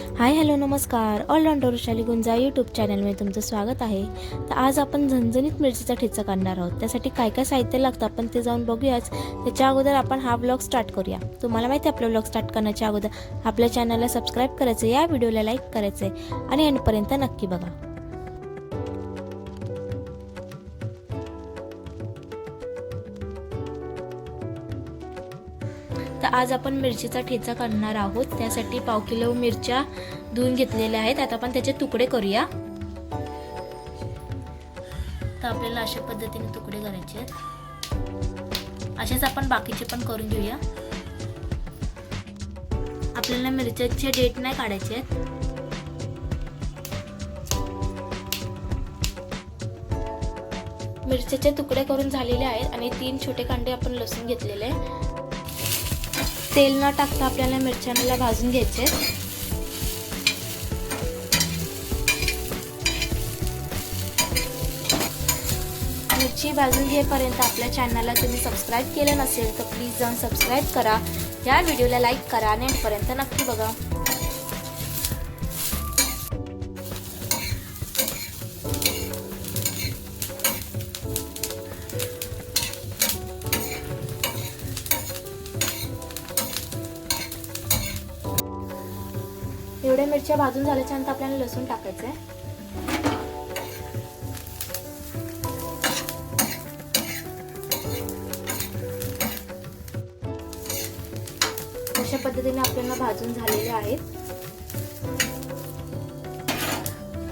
हाय hello नमस्कार. Allrounder Vrushali Gunja YouTube चॅनलमध्ये तुमचं स्वागत आहे. तर आज आपण झणझणीत मिरचीचा ठेचा काढणार आहोत. त्यासाठी काय काय साहित्य लागतं आपण ते जाऊन बघूयाच. त्याच्या अगोदर आपण हा ब्लॉग स्टार्ट करूया. तुम्हाला माहिती आहे आपला ब्लॉग स्टार्ट करण्याच्या अगोदर आपल्या चॅनलला सबस्क्राईब करायचं या व्हिडिओला लाईक करायचं आहे आणि एंडपर्यंत नक्की बघा. आज आपण मिरचीचा ठेचा करणार आहोत. त्यासाठी पाव किलो मिरच्या धुवून घेतलेल्या आहेत. आता आपण त्याचे तुकडे करूया. तर आपल्याला अशा पद्धतीने तुकडे करायचे आहेत. असेच आपण बाकीचे पण करून घेऊया. आपल्याला मिरच्याचे डेट नाही काढायचे आहेत मिरच्याचे तुकडे करून झालेले आहेत आणि तीन छोटे कांडे आपण लसूण घेतलेले आहे तेल न टाकता आपल्याला मिरच्यांना भाजून घ्यायचे. मिरची भाजून घेईपर्यंत आपल्या चॅनलला तुम्ही सबस्क्राईब केलं नसेल तर प्लीज जाऊन सबस्क्राईब करा. या व्हिडिओला लाईक करा. आणि पर्यंत नक्की बघा. एवढ्या मिरच्या भाजून झाल्याच्यानंतर आपल्याला लसूण टाकायचं आहे. अशा पद्धतीने आपल्याला भाजून झालेले आहेत.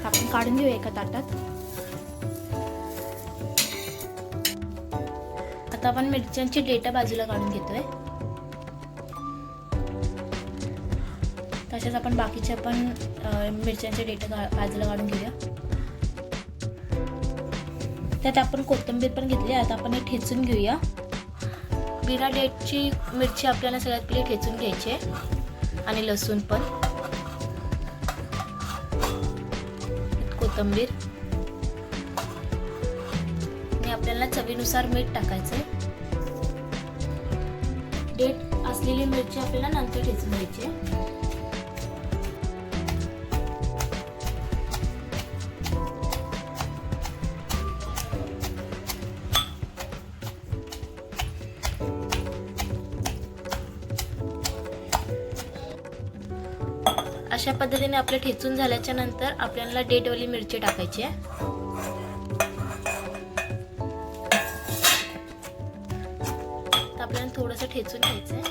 आपण काढून घेऊ एका ताटात. आता आपण मिरच्यांची डेटा बाजूला काढून घेतोय. तसेच आपण बाकीचे पण मिरच्यांचे डेटा बाजूला काढून घेऊया. त्यात आपण कोथिंबीर पण घेतली आता आपण हे ठेचून घेऊया. बिना डेटची मिरची आपल्याला सगळ्यात पहिले ठेचून घ्यायची आहे. आणि लसूण पण. कोथिंबीर. आणि आपल्याला चवीनुसार मीठ टाकायचं आहे. डेट असलेली मिरची आपल्याला नंतर ठेचून घ्यायची आहे. अशा पद्धतीने आपलं ठेचून झाल्याच्यानंतर आपल्याला डेटवाली मिरची टाकायची आहे. तर आपल्याला थोडंसं ठेचून घ्यायचं आहे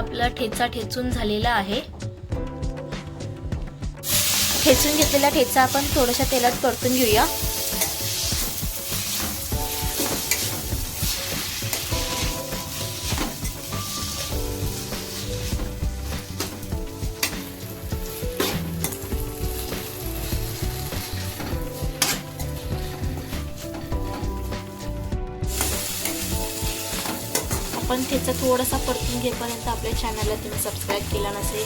आपला ठेचा ठेचून झालेला आहे. ठेचून घेतलेला ठेचा आपण थोड्याशा तेलात परतून घेऊया. आपण त्याचा थोडासा परतून घेपर्यंत आपल्या चॅनलला तुम्ही सबस्क्राईब केला नसेल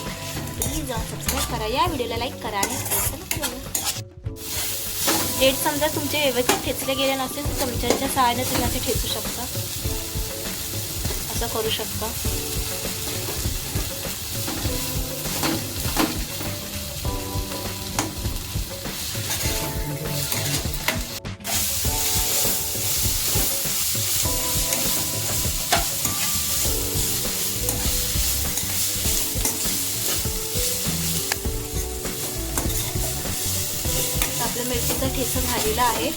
प्लीज जाऊन सबस्क्राईब करा. या व्हिडिओला लाईक करा आणि डेट समजा तुमचे व्यवस्थित ठेचले गेले नसेल तर चमच्याच्या सहाय्याने तुम्ही असे ठेचू शकता. असं करू शकता. मिरचीचा ठेचा झालेला आहे.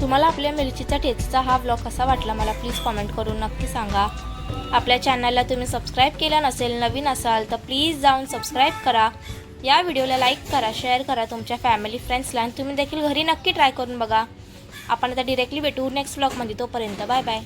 तुम्हाला आपल्या मिरचीचा ठेचा हा ब्लॉग कसा वाटला मला प्लीज कॉमेंट करून नक्की सांगा. आपल्या चॅनलला तुम्ही सबस्क्राईब केलं नसेल नवीन असाल तर प्लीज जाऊन सबस्क्राईब करा. या व्हिडिओला लाईक करा शेअर करा तुमच्या फॅमिली फ्रेंड्सला आणि तुम्ही देखील घरी नक्की ट्राय करून बघा. आपण आता डिरेक्टली भेटू नेक्स्ट ब्लॉगमध्ये तोपर्यंत बाय बाय